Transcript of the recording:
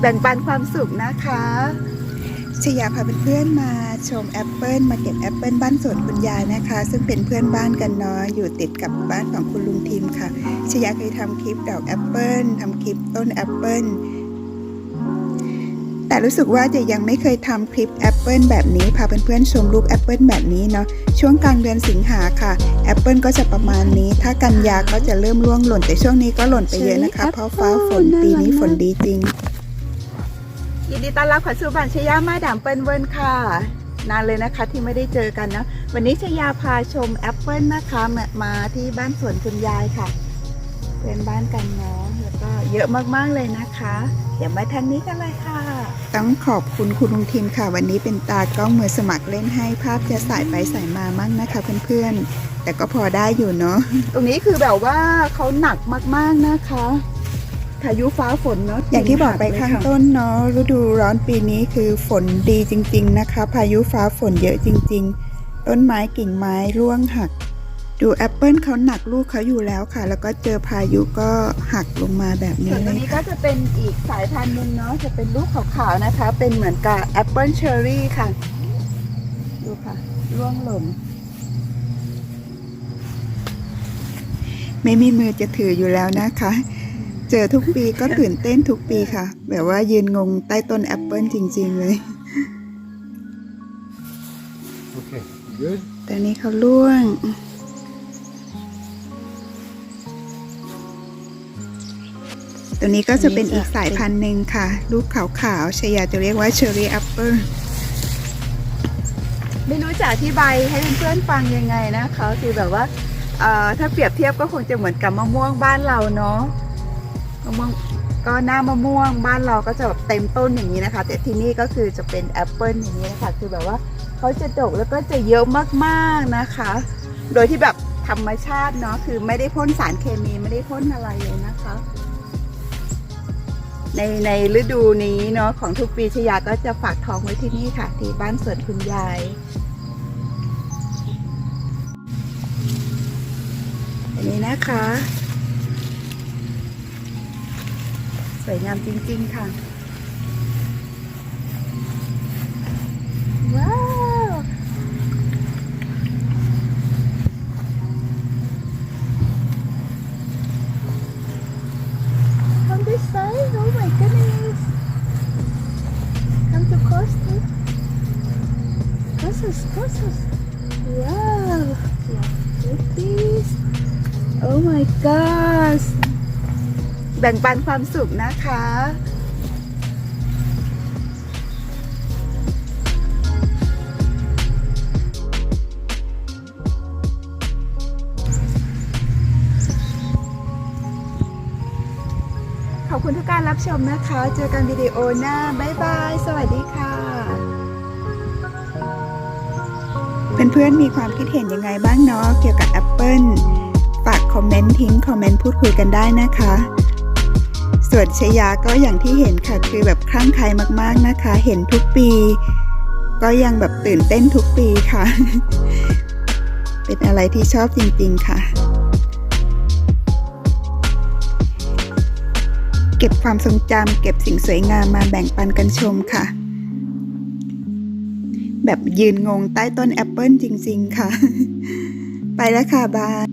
แบ่งปันความสุขนะคะชยาพาเพื่อนๆมาชมแอปเปิลมาเก็บแอปเปิลบ้านสวนคุณยายนะคะ ซึ่งเป็นเพื่อนบ้านกันเนาะอยู่ติดกับบ้านของคุณลุงทีมค่ะชยาเคยทำคลิปดอกแอปเปิลทำคลิปต้นแอปเปิล แต่รู้สึกว่าจะยังไม่เคยทำคลิปแอปเปิลแบบนี้พาเพื่อนๆชมลูกแอปเปิลแบบนี้เนาะช่วงกลางเดือนสิงหาค่ะแอปเปิลก็จะประมาณนี้ ถ้ากันยาก็จะเริ่มร่วงหล่นแต่ช่วงนี้ก็หล่นไปเยอะนะคะ เพราะฟ้าฝนปีนี้ฝนดีจริงยินดีต้อนรับเข้าสู่บ้านชยามาดามเปิลเวิร์นค่ะนานเลยนะคะที่ไม่ได้เจอกันนะวันนี้ชยาพาชมแอปเปิลนะคะมามาที่บ้านสวนคุณยายค่ะ เป็นบ้านกันเนาะแล้วก็เยอะมากๆเลยนะคะ เดี๋ยวมาทางนี้กันเลยค่ะ ต้องขอบคุณคุณลุงทิมค่ะ วันนี้เป็นตากล้องมือสมัครเล่นให้ภาพจะสายไปสายมามั่งนะคะเพื่อนๆ แต่ก็พอได้อยู่เนาะ ตรงนี้คือแบบว่าเขาหนักมากๆนะคะพายุฟ้าฝนเนาะอย่างที่บอกไปข้างต้นเนาะฤดูร้อนปีนี้คือฝนดีจริง ๆ นะคะ พายุฟ้าฝนเยอะจริง ๆ ต้นไม้กิ่งไม้ร่วงหัก ดูแอปเปิลเขาหนักลูกเขาอยู่แล้วค่ะ แล้วก็เจอพายุก็หักลงมาแบบนี้ส่วนเลตัวยนี้ก็จะเป็นอีกสายพันธุ์หนึ่งเนาะจะเป็นลูกขาวๆนะคะ เป็นเหมือนกับแอปเปิลเชอร์รี่ค่ะ ดูค่ะร่วงหล่นไม่มีมือจะถืออยู่แล้วนะคะ เจอทุกปีก็ตื่นเต้นทุกปีค่ะ แบบว่ายืนงงใต้ต้นแอปเปิลจริง ๆ เลย Okay, good. แต่นี้เขาล่วง ตัวนี้ก็จะเป็นอีกสายพันธุ์หนึ่งค่ะ ลูกขาวๆชายาจะเรียกว่าเชอร์รี่แอปเปิลไม่รู้จะอธิบายให้เพื่อนๆฟังยังไงนะคะคือแบบว่าเอ่อถ้าเปรียบเทียบก็คงจะเหมือนกับมะม่วงบ้านเราเนาะมะม่วงก็หน้ามะม่วงบ้านเราก็จะแบบเต็มต้นอย่างนี้นะคะ แต่ที่นี่ก็คือจะเป็นแอปเปิลอย่างนี้นะคะคือแบบว่าเขาจะดกแล้วก็จะเยอะมากๆนะคะ โดยที่แบบธรรมชาติเนาะคือไม่ได้พ่นสารเคมีไม่ได้พ่นอะไรเลยนะคะ ในในฤดูนี้เนาะของทุกปีชยาก็จะฝากทองไว้ที่นี่ค่ะ ที่บ้านสวนคุณยายอันนี้นะคะ สวยงามจริง ๆ ค่ะ ว้าว On this side, oh my goodness. Come to Costa. Costas, Costas. Wow. Yeah, Look at this. Oh my gosh. แบ่งปันความสุขนะคะ อบคุณทุกการรับชมนะคะ เจอกันวิดีโอหน้า บ๊ายบาย สวัสดีค่ะ เพื่อนๆมีความคิดเห็นยังไงบ้างเนาะเกี่ยวกับแอปเปิลฝากคอมเมนต์ทิ้งคอมเมนต์พูดคุยกันได้นะคะ ส่วนชยาก็อย่างที่เห็นค่ะคือแบบคลั่งไคล้มากๆนะคะ เห็นทุกปี ก็ยังแบบตื่นเต้นทุกปีค่ะ เป็นอะไรที่ชอบจริงๆค่ะ เก็บความทรงจำเก็บสิ่งสวยงามมาแบ่งปันกันชมค่ะ แบบยืนงงใต้ต้นแอปเปิลจริง ๆ ค่ะ ไปแล้วค่ะบาย